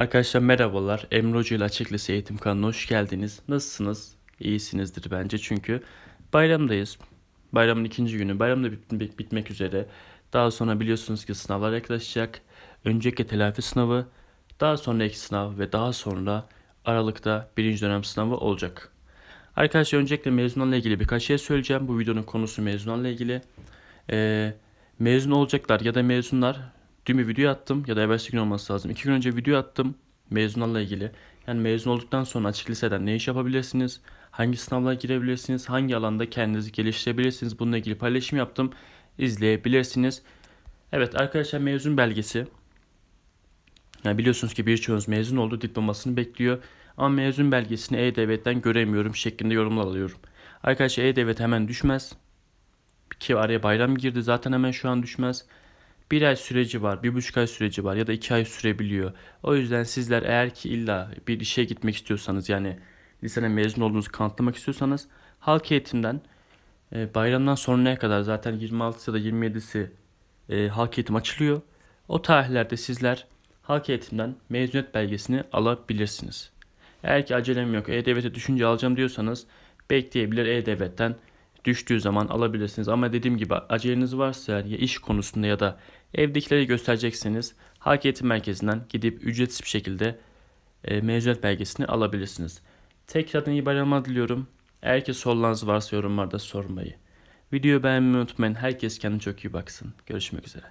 Arkadaşlar merhabalar. Emre Hoca ile Açık Lise Eğitim kanalına hoş geldiniz. Nasılsınız? İyisinizdir bence çünkü bayramdayız. Bayramın ikinci günü. Bayram da bit- bitmek üzere. Daha sonra biliyorsunuz ki sınavlar yaklaşacak. Öncelikle telafi sınavı, daha sonra ek sınav ve daha sonra Aralık'ta birinci dönem sınavı olacak. Arkadaşlar öncelikle mezunlarla ilgili birkaç şey söyleyeceğim. Bu videonun konusu mezunlarla ilgili. Ee, mezun olacaklar ya da mezunlar dün bir video attım ya da evvelsi gün olması lazım. İki gün önce video attım mezunlarla ilgili. Yani mezun olduktan sonra açık liseden ne iş yapabilirsiniz? Hangi sınavlara girebilirsiniz? Hangi alanda kendinizi geliştirebilirsiniz? Bununla ilgili paylaşım yaptım. İzleyebilirsiniz. Evet arkadaşlar mezun belgesi. Yani biliyorsunuz ki birçoğunuz mezun oldu, diplomasını bekliyor. Ama mezun belgesini E-Devlet'ten göremiyorum şeklinde yorumlar alıyorum. Arkadaşlar E-Devlet hemen düşmez. Ki araya bayram girdi zaten hemen şu an düşmez. Bir ay süreci var, bir buçuk ay süreci var ya da iki ay sürebiliyor. O yüzden sizler eğer ki illa bir işe gitmek istiyorsanız yani liseden mezun olduğunuzu kanıtlamak istiyorsanız halk eğitimden e, bayramdan sonraya kadar zaten 26'sı ya da 27'si e, halk eğitim açılıyor. O tarihlerde sizler halk eğitimden mezuniyet belgesini alabilirsiniz. Eğer ki acelem yok, E-Devlet'e düşünce alacağım diyorsanız bekleyebilir E-Devlet'ten düştüğü zaman alabilirsiniz. Ama dediğim gibi aceleniz varsa ya iş konusunda ya da evdekileri gösterecekseniz halk eğitim merkezinden gidip ücretsiz bir şekilde e, mezuniyet belgesini alabilirsiniz. Tekrardan iyi bayramlar diliyorum. Eğer ki sorularınız varsa yorumlarda sormayı. Videoyu beğenmeyi unutmayın. Herkes kendine çok iyi baksın. Görüşmek üzere.